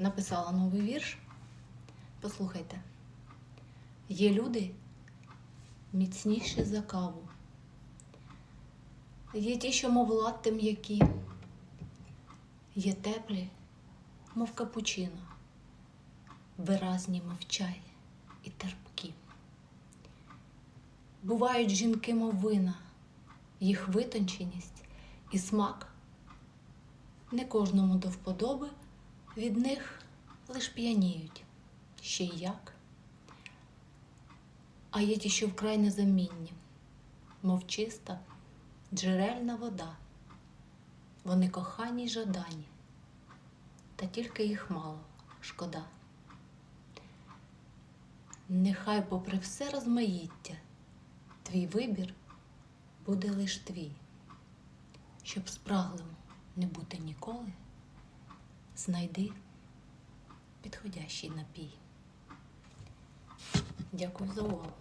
написала новий вірш. Послухайте. Є люди міцніші за каву. Є ті, що, мов латте м'які, є теплі, мов капучино, виразні, мов чай і терпкі. Бувають жінки, мов вина, їх витонченість і смак. Не кожному до вподоби від них лиш п'яніють, ще й як. А є ті, що вкрай незамінні, мов чиста джерельна вода. Вони кохані й жадані, та тільки їх мало шкода. Нехай, попри все розмаїття, твій вибір буде лиш твій, щоб спраглим не бути ніколи, знайди підходящий напій. Дякую за увагу.